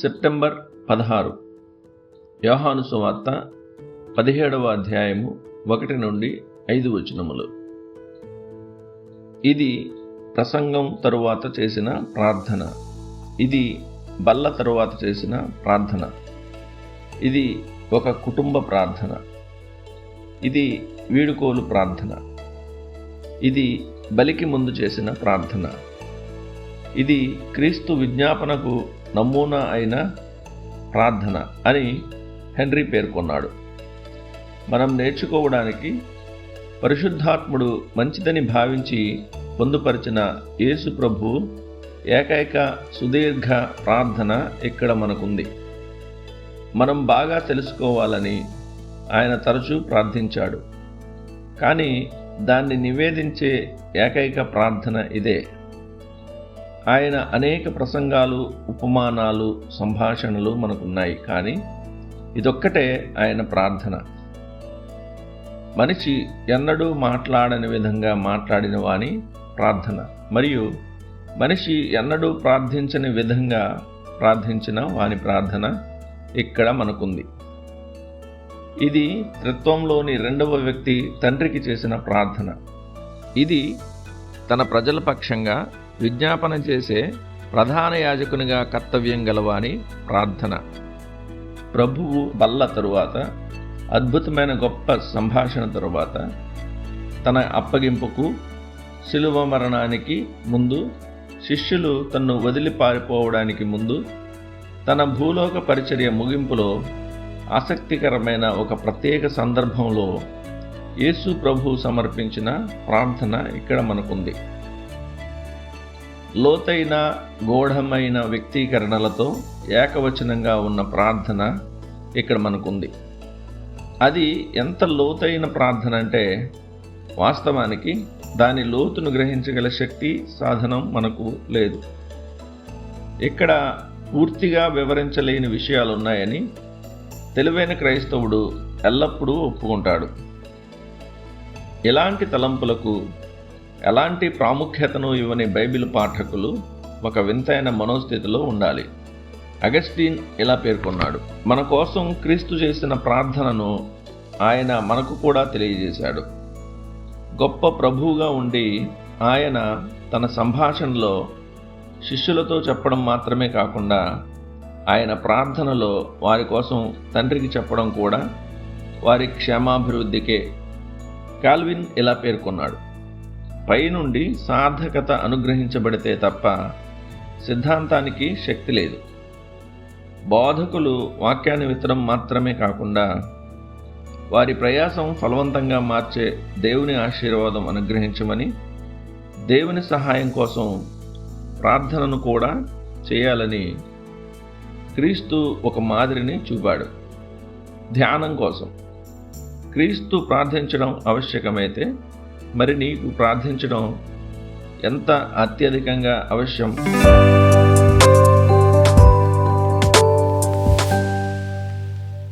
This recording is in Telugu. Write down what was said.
సెప్టెంబర్ పదహారు. యోహాను సువార్త పదిహేడవ అధ్యాయము ఒకటి నుండి ఐదు వచనములు. ఇది ప్రసంగం తరువాత చేసిన ప్రార్థన. ఇది బల్ల తరువాత చేసిన ప్రార్థన. ఇది ఒక కుటుంబ ప్రార్థన. ఇది వీడుకోలు ప్రార్థన. ఇది బలికి ముందు చేసిన ప్రార్థన. ఇది క్రీస్తు విజ్ఞాపనకు నమూనా అయిన ప్రార్థన అని హెన్రీ పేర్కొన్నాడు. మనం నేర్చుకోవడానికి పరిశుద్ధాత్ముడు మంచిదని భావించి పొందుపరిచిన యేసు ప్రభు ఏకైక సుదీర్ఘ ప్రార్థన ఇక్కడ మనకుంది. మనం బాగా తెలుసుకోవాలని ఆయన తరచూ ప్రార్థించాడు. కానీ దాన్ని నివేదించే ఏకైక ప్రార్థన ఇదే. ఆయన అనేక ప్రసంగాలు ఉపమానాలు సంభాషణలు మనకున్నాయి. కానీ ఇదొక్కటే ఆయన ప్రార్థన. మనిషి ఎన్నడూ మాట్లాడని విధంగా మాట్లాడిన వాని ప్రార్థన. మరియు మనిషి ఎన్నడూ ప్రార్థించని విధంగా ప్రార్థించిన వాని ప్రార్థన ఇక్కడ మనకుంది. ఇది త్రిత్వంలోని రెండవ వ్యక్తి తండ్రికి చేసిన ప్రార్థన. ఇది తన ప్రజల పక్షంగా విజ్ఞాపన చేసే ప్రధాన యాజకునిగా కర్తవ్యం గలవాని ప్రార్థన. ప్రభువు బల్ల తరువాత అద్భుతమైన గొప్ప సంభాషణ తరువాత తన అప్పగింపుకు శిలువ మరణానికి ముందు శిష్యులు తన్ను వదిలి పారిపోవడానికి ముందు తన భూలోక పరిచర్య ముగింపులో ఆసక్తికరమైన ఒక ప్రత్యేక సందర్భంలో యేసు ప్రభు సమర్పించిన ప్రార్థన ఇక్కడ మనకుంది. లోతైన గూఢమైన వ్యక్తీకరణలతో ఏకవచనంగా ఉన్న ప్రార్థన ఇక్కడ మనకుంది. అది ఎంత లోతైన ప్రార్థన అంటే వాస్తవానికి దాని లోతును గ్రహించగల శక్తి సాధనం మనకు లేదు. ఇక్కడ పూర్తిగా వివరించలేని విషయాలు ఉన్నాయని తెలివైన క్రైస్తవుడు ఎల్లప్పుడూ ఒప్పుకుంటాడు. ఇలాంటి తలంపులకు ఎలాంటి ప్రాముఖ్యతను ఇవ్వని బైబిల్ పాఠకులు ఒక వింతైన మనోస్థితిలో ఉండాలి. అగస్టీన్ ఇలా పేర్కొన్నాడు మన కోసం క్రీస్తు చేసిన ప్రార్థనను ఆయన మనకు కూడా తెలియజేశాడు. గొప్ప ప్రభువుగా ఉండి ఆయన తన సంభాషణలో శిష్యులతో చెప్పడం మాత్రమే కాకుండా ఆయన ప్రార్థనలో వారి కోసం తండ్రికి చెప్పడం కూడా వారి క్షేమాభివృద్ధికే. కాల్విన్ ఇలా పేర్కొన్నాడు పైనుండి సార్థకత అనుగ్రహించబడితే తప్ప సిద్ధాంతానికి శక్తి లేదు. బోధకులు వాక్యాన్ని విత్తడం మాత్రమే కాకుండా వారి ప్రయాసం ఫలవంతంగా మార్చే దేవుని ఆశీర్వాదం అనుగ్రహించమని దేవుని సహాయం కోసం ప్రార్థనను కూడా చేయాలని క్రీస్తు ఒక మాదిరిని చూపాడు. ధ్యానం కోసం. క్రీస్తు ప్రార్థించడం ఆవశ్యకమైతే మరి నీకు ప్రార్థించడం ఎంత అత్యధికంగా అవశ్యం?